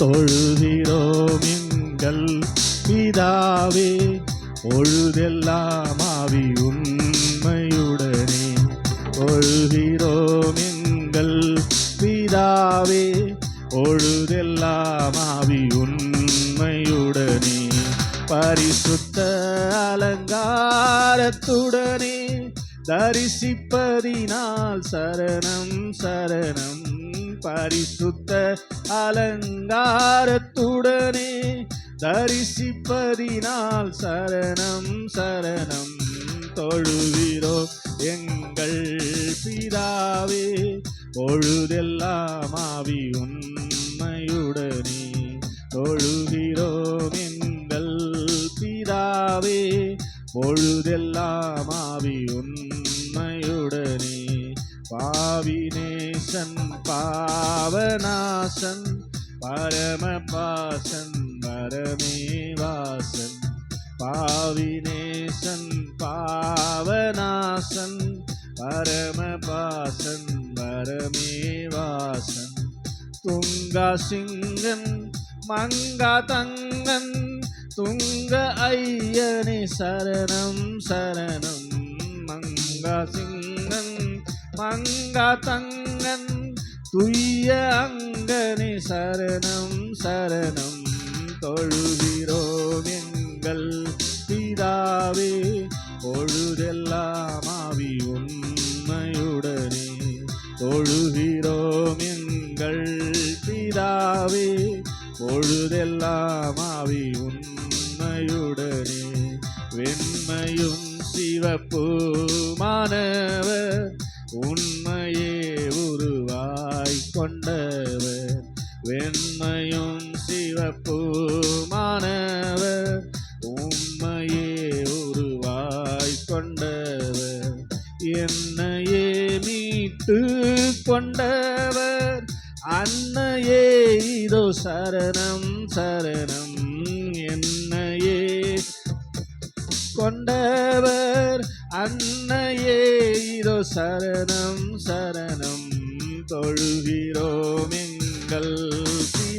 தொழுகிறோம் எங்கள் பிதாவே பொழுதெல்லாம் ஆவி உண்மையுடனே தொழுகிறோம் எங்கள் பிதாவே பொழுதெல்லாம் ஆவி உண்மையுடனே பரிசுத்த அலங்காரத்துடனே தரிசிப்பதினால் சரணம் சரணம். பரிசுத்த அலங்காரத்துடனே தரிசிப்பதினால் சரணம் சரணம் தொழுகிறோம் எங்கள் பிதாவே. பொழுதெல்லாம் ஆவி உண்மையுடனே தொழுகிறோம் எங்கள் பிதாவே. பொழுதெல்லாம் ஆவி உண்மை பாவினேசன் பாவநாசன் பரமபாசன் பரமேவாசன். பாவினேசன் பாவநாசன் பரமபாசன் பரமேவாசன். துங்கா சிங்கன் மங்கா தங்கன் துங்க ஐயனே சரணம் சரணம் மங்கா சிங்கன் தங்கன் துய்ய அங்கனே சரணம் சரணம் தொழுகிறோம் எங்கள் பிதாவே. பொழுதெல்லாம் ஆவி உண்மையுடனே தொழுகிறோம் எங்கள் பிதாவே. பொழுதெல்லாம் ஆவி உண்மையுடனே வெண்மையும் சிவப்பு மாணவர் உம்மையும் சிவப்புமானவர் உம்மையே உருவாய் கொண்டவர் என்னையே மீட்டு கொண்டவர் அன்னையே இதோ சரணம் சரணம் என்னையே கொண்டவர் அன்னையே இதோ சரணம் சரணம் தொழுகிறோம் எங்கள்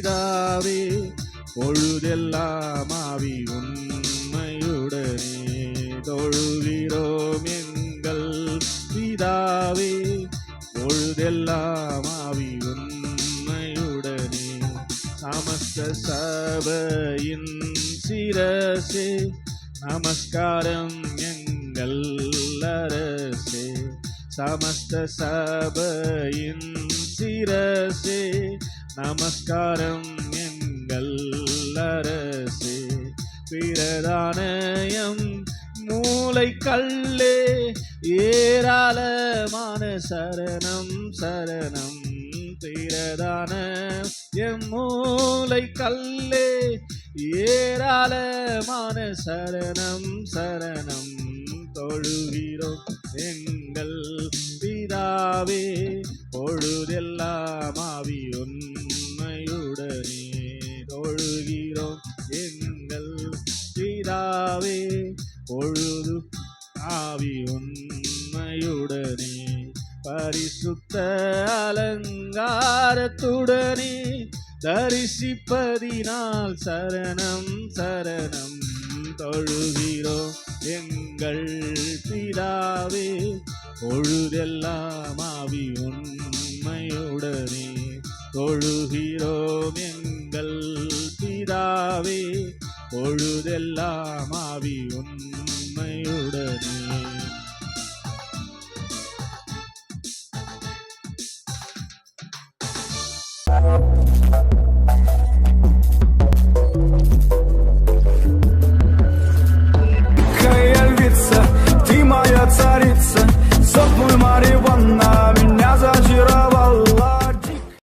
பிதாவே பொழுதெல்லாம் ஆவி உண்மையுடனே தொழுகிறோம் எங்கள் பிதாவே. பொழுதெல்லாம் ஆவி உண்மையுடனே சமஸ்த சபையின் சிரசே. நமஸ்காரம் எங்கள் அரசே. சமஸ்த சபையின் சிரசே. நமஸ்காரம் எங்கள் அரசே. பிரதானயம் மூளை கல்லே. ஏராளமான சரணம் சரணம். பிரதான எம் மூளை கல்லே. ஏராளமான சரணம் சரணம். தொழுகிறோம் எங்கள் பிதாவே. பொழுதெல்லாம் ஆவி பொழுது ஆவி உண்மையுடனே பரிசுத்த அலங்காரத்துடனே தரிசிப்பதினால் சரணம் சரணம் தொழுகிறோம் எங்கள் பிதாவே. பொழுதெல்லாம் ஆவி உண்மையுடனே தொழுகிறோம் எங்கள் பிதாவே. பொழுதெல்லாம் ஆவி உண்மை உண்மையுடனே Thank